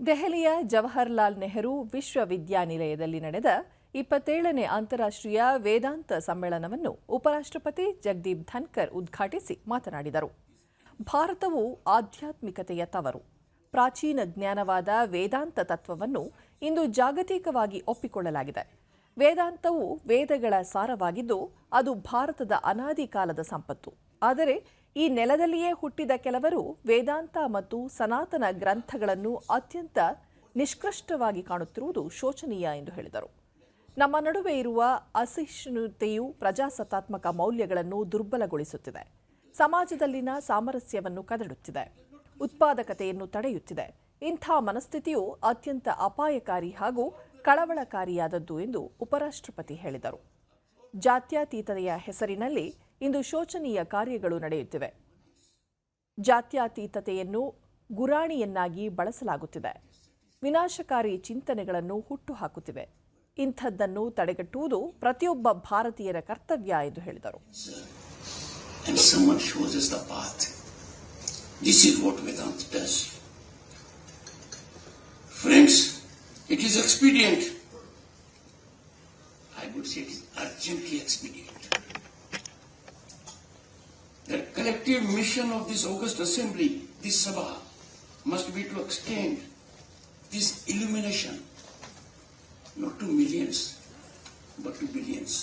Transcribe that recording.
ದೆಹಲಿಯ ಜವಾಹರ್ಲಾಲ್ ನೆಹರು ವಿಶ್ವವಿದ್ಯಾನಿಲಯದಲ್ಲಿ ನಡೆದ ಇಪ್ಪತ್ತೇಳನೇ ಅಂತಾರಾಷ್ಟ್ರೀಯ ವೇದಾಂತ ಸಮ್ಮೇಳನವನ್ನು ಉಪರಾಷ್ಟ್ರಪತಿ ಜಗದೀಪ್ ಧನ್ಕರ್ ಉದ್ಘಾಟಿಸಿ ಮಾತನಾಡಿದರು. ಭಾರತವು ಆಧ್ಯಾತ್ಮಿಕತೆಯ ತವರು. ಪ್ರಾಚೀನ ಜ್ಞಾನವಾದ ವೇದಾಂತ ತತ್ವವನ್ನು ಇಂದು ಜಾಗತಿಕವಾಗಿ ಒಪ್ಪಿಕೊಳ್ಳಲಾಗಿದೆ. ವೇದಾಂತವು ವೇದಗಳ ಸಾರವಾಗಿದ್ದು ಅದು ಭಾರತದ ಅನಾದಿ ಕಾಲದ ಸಂಪತ್ತು. ಆದರೆ ಈ ನೆಲದಲ್ಲಿಯೇ ಹುಟ್ಟಿದ ಕೆಲವರು ವೇದಾಂತ ಮತ್ತು ಸನಾತನ ಗ್ರಂಥಗಳನ್ನು ಅತ್ಯಂತ ನಿಷ್ಕೃಷ್ಟವಾಗಿ ಕಾಣುತ್ತಿರುವುದು ಶೋಚನೀಯ ಎಂದು ಹೇಳಿದರು. ನಮ್ಮ ನಡುವೆ ಇರುವ ಅಸಹಿಷ್ಣುತೆಯು ಪ್ರಜಾಸತ್ತಾತ್ಮಕ ಮೌಲ್ಯಗಳನ್ನು ದುರ್ಬಲಗೊಳಿಸುತ್ತಿದೆ. ಸಮಾಜದಲ್ಲಿನ ಸಾಮರಸ್ಯವನ್ನು ಕದಡುತ್ತಿದೆ. ಉತ್ಪಾದಕತೆಯನ್ನು ತಡೆಯುತ್ತಿದೆ. ಇಂಥ ಮನಸ್ಥಿತಿಯು ಅತ್ಯಂತ ಅಪಾಯಕಾರಿ ಹಾಗೂ ಕಳವಳಕಾರಿಯಾದದ್ದು ಎಂದು ಉಪರಾಷ್ಟ್ರಪತಿ ಹೇಳಿದರು. ಜಾತ್ಯತೀತತೆಯ ಹೆಸರಿನಲ್ಲಿ ಇಂದು ಶೋಚನೀಯ ಕಾರ್ಯಗಳು ನಡೆಯುತ್ತಿವೆ. ಜಾತ್ಯಾತೀತತೆಯನ್ನು ಗುರಾಣಿಯನ್ನಾಗಿ ಬಳಸಲಾಗುತ್ತಿದೆ. ವಿನಾಶಕಾರಿ ಚಿಂತನೆಗಳನ್ನು ಹುಟ್ಟುಹಾಕುತ್ತಿವೆ. ಇಂಥದ್ದನ್ನು ತಡೆಗಟ್ಟುವುದು ಪ್ರತಿಯೊಬ್ಬ ಭಾರತೀಯರ ಕರ್ತವ್ಯ ಎಂದು ಹೇಳಿದರು. It is expedient. I would say it is urgently expedient. Collective mission of this August Assembly, this Sabha, must be to extend this illumination not to millions, but to billions.